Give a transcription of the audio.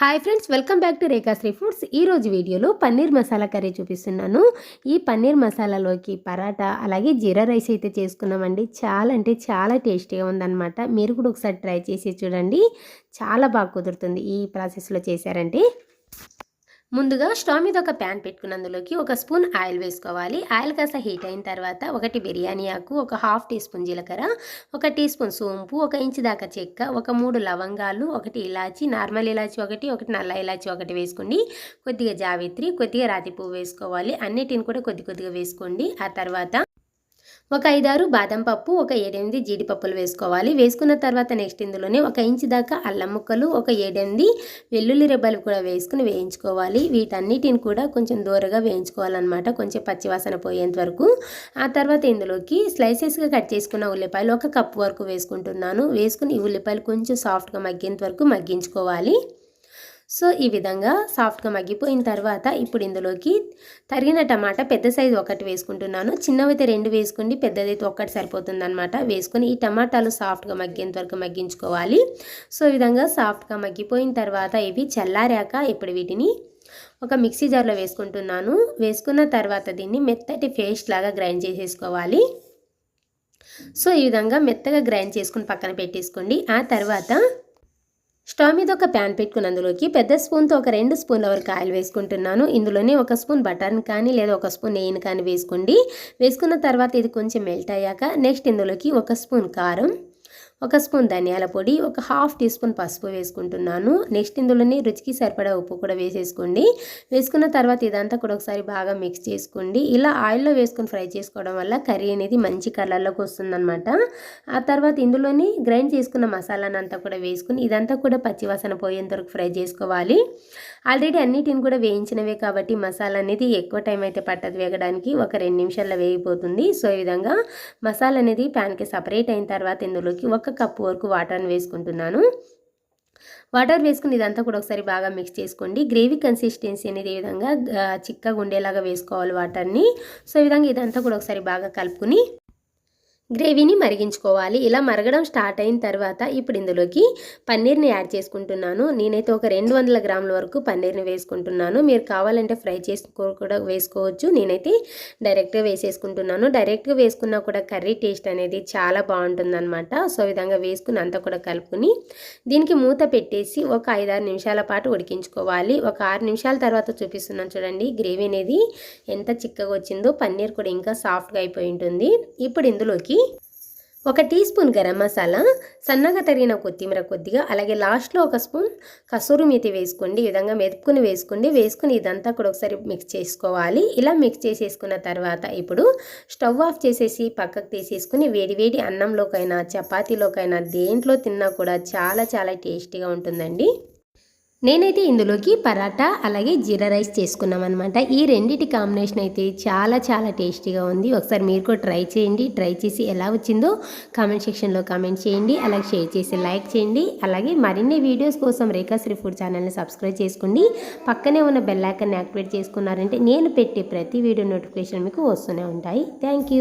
Hi friends welcome back to Rekhashree foods ఈరోజు వీడియోలో paneer masala curry చూపిస్తున్నాను. ఈ పన్నీర్ మసాలాలోకి పరాటా అలాగే జీరా రైస్ అయితే చేసుకున్నామండి. చాలా అంటే చాలా టేస్టీగా ఉందన్నమాట. మీరు కూడా ఒకసారి ట్రై చేసి చూడండి. చాలా బాగా కుదురుతుంది ఈ ప్రాసెస్లో చేశారంటే. ముందుగా స్టవ్ మీద ఒక ప్యాన్ పెట్టుకున్న అందులోకి ఒక స్పూన్ ఆయిల్ వేసుకోవాలి. ఆయిల్ కాస్త హీట్ అయిన తర్వాత ఒకటి బిర్యానీ ఆకు ఒక హాఫ్ టీ స్పూన్ జీలకర్ర ఒక టీ స్పూన్ సోంపు ఒక ఇంచు దాకా చెక్క ఒక మూడు లవంగాలు ఒకటి ఇలాచి నార్మల్ ఇలాచి ఒకటి ఒకటి నల్ల ఇలాచి ఒకటి వేసుకోండి. కొద్దిగా జావిత్రి కొద్దిగా రాతి పువ్వు వేసుకోవాలి. అన్నిటిని కూడా కొద్ది కొద్దిగా వేసుకోండి. ఆ తర్వాత ఒక ఐదారు బాదం పప్పు ఒక ఏడెనిమిది జీడిపప్పులు వేసుకోవాలి. వేసుకున్న తర్వాత నెక్స్ట్ ఇందులోనే ఒక ఇంచు దాకా అల్లం ముక్కలు ఒక ఏడెనిమిది వెల్లుల్లి రెబ్బలు కూడా వేసుకుని వేయించుకోవాలి. వీటన్నిటిని కూడా కొంచెం దూరగా వేయించుకోవాలన్నమాట కొంచెం పచ్చివాసన పోయేంత వరకు. ఆ తర్వాత ఇందులోకి స్లైసెస్గా కట్ చేసుకున్న ఉల్లిపాయలు ఒక కప్పు వరకు వేసుకుంటున్నాను. వేసుకుని ఈ ఉల్లిపాయలు కొంచెం సాఫ్ట్గా మగ్గేంత వరకు మగ్గించుకోవాలి. సో ఈ విధంగా సాఫ్ట్గా మగ్గిపోయిన తర్వాత ఇప్పుడు ఇందులోకి తరిగిన టమాటా పెద్ద సైజు ఒకటి వేసుకుంటున్నాను. చిన్నవైతే రెండు వేసుకోండి పెద్దదైతే ఒక్కటి సరిపోతుంది అనమాట వేసుకొని ఈ టమాటాలు సాఫ్ట్గా మగ్గేంత వరకు మగ్గించుకోవాలి. సో ఈ విధంగా సాఫ్ట్గా మగ్గిపోయిన తర్వాత ఇవి చల్లారాక ఇప్పుడు వీటిని ఒక మిక్సీ జార్లో వేసుకుంటున్నాను. వేసుకున్న తర్వాత దీన్ని మెత్తటి పేస్ట్ లాగా గ్రైండ్ చేసేసుకోవాలి. సో ఈ విధంగా మెత్తగా గ్రైండ్ చేసుకుని పక్కన పెట్టేసుకోండి. ఆ తర్వాత స్టవ్ మీద ఒక ప్యాన్ పెట్టుకుని అందులోకి పెద్ద స్పూన్తో ఒక రెండు స్పూన్ల వరకు ఆయిల్ వేసుకుంటున్నాను. ఇందులోనే ఒక స్పూన్ బటర్ని కానీ లేదా ఒక స్పూన్ నెయ్యిని కానీ వేసుకోండి. వేసుకున్న తర్వాత ఇది కొంచెం మెల్ట్ అయ్యాక నెక్స్ట్ ఇందులోకి ఒక స్పూన్ కారం. ఒక స్పూన్ ధనియాల పొడి ఒక హాఫ్ టీ స్పూన్ పసుపు వేసుకుంటున్నాను. నెక్స్ట్ ఇందులోని రుచికి సరిపడా ఉప్పు కూడా వేసేసుకోండి. వేసుకున్న తర్వాత ఇదంతా కూడా ఒకసారి బాగా మిక్స్ చేసుకోండి. ఇలా ఆయిల్లో వేసుకొని ఫ్రై చేసుకోవడం వల్ల కర్రీ అనేది మంచి కలర్లోకి వస్తుందన్నమాట. ఆ తర్వాత ఇందులోని గ్రైండ్ చేసుకున్న మసాలాను అంతా కూడా వేసుకుని ఇదంతా కూడా పచ్చివాసన పోయేంత వరకు ఫ్రై చేసుకోవాలి. ఆల్రెడీ అన్నిటిని కూడా వేయించినవే కాబట్టి మసాలా అనేది ఎక్కువ టైం అయితే పట్టదు వేగడానికి. ఒక రెండు నిమిషాల్లో వేగిపోతుంది. సో ఈ విధంగా మసాలా అనేది ప్యాన్కి సపరేట్ అయిన తర్వాత ఇందులోకి ఒక కప్పు వరకు వాటర్ని వేసుకుంటున్నాను. వాటర్ వేసుకుని ఇదంతా కూడా ఒకసారి బాగా మిక్స్ చేసుకోండి. గ్రేవీ కన్సిస్టెన్సీ అనేది ఈ విధంగా చిక్కగా ఉండేలాగా వేసుకోవాలి వాటర్ని. సో ఈ విధంగా ఇదంతా కూడా ఒకసారి బాగా కలుపుకుని గ్రేవీని మరిగించుకోవాలి. ఇలా మరగడం స్టార్ట్ అయిన తర్వాత ఇప్పుడు ఇందులోకి పన్నీర్ని యాడ్ చేసుకుంటున్నాను. నేనైతే ఒక రెండు వందల గ్రాముల వరకు పన్నీర్ని వేసుకుంటున్నాను. మీరు కావాలంటే ఫ్రై చేసుకో కూడా వేసుకోవచ్చు. నేనైతే డైరెక్ట్గా వేసేసుకుంటున్నాను. డైరెక్ట్గా వేసుకున్నా కూడా కర్రీ టేస్ట్ అనేది చాలా బాగుంటుందన్నమాట. సో విధంగా వేసుకుని అంతా కూడా కలుపుకుని దీనికి మూత పెట్టేసి ఒక ఐదారు నిమిషాల పాటు ఉడికించుకోవాలి. ఒక ఆరు నిమిషాల తర్వాత చూపిస్తున్నాను చూడండి. గ్రేవీ అనేది ఎంత చిక్కగా వచ్చిందో పన్నీర్ కూడా ఇంకా సాఫ్ట్గా అయిపోయి ఉంటుంది. ఇప్పుడు ఇందులోకి ఒక టీ స్పూన్ గరం మసాలా సన్నగా తరిగిన కొత్తిమీర కొద్దిగా అలాగే లాస్ట్లో ఒక స్పూన్ కసూరు మెతి వేసుకోండి. ఈ విధంగా మెదుపుకుని వేసుకోండి వేసుకుని ఇదంతా కూడా ఒకసారి మిక్స్ చేసుకోవాలి. ఇలా మిక్స్ చేసేసుకున్న తర్వాత ఇప్పుడు స్టవ్ ఆఫ్ చేసేసి పక్కకు తీసేసుకుని వేడి వేడి అన్నంలోకైనా చపాతీలోకైనా దేంట్లో తిన్నా కూడా చాలా చాలా టేస్టీగా ఉంటుందండి. నేనైతే ఇందులోకి పరాటా అలాగే జీరా రైస్ చేసుకున్నాం అనమాట ఈ రెండింటి కాంబినేషన్ అయితే చాలా చాలా టేస్టీగా ఉంది. ఒకసారి మీరు కూడా ట్రై చేయండి. ట్రై చేసి ఎలా వచ్చిందో కామెంట్ సెక్షన్లో కామెంట్ చేయండి. అలాగే షేర్ చేసి లైక్ చేయండి. అలాగే మరిన్ని వీడియోస్ కోసం రేఖాశ్రీ ఫుడ్ ఛానల్ని సబ్స్క్రైబ్ చేసుకోండి. పక్కనే ఉన్న బెల్ ఐకాన్ని యాక్టివేట్ చేసుకున్నారంటే నేను పెట్టే ప్రతి వీడియో నోటిఫికేషన్ మీకు వస్తూనే ఉంటాయి. థ్యాంక్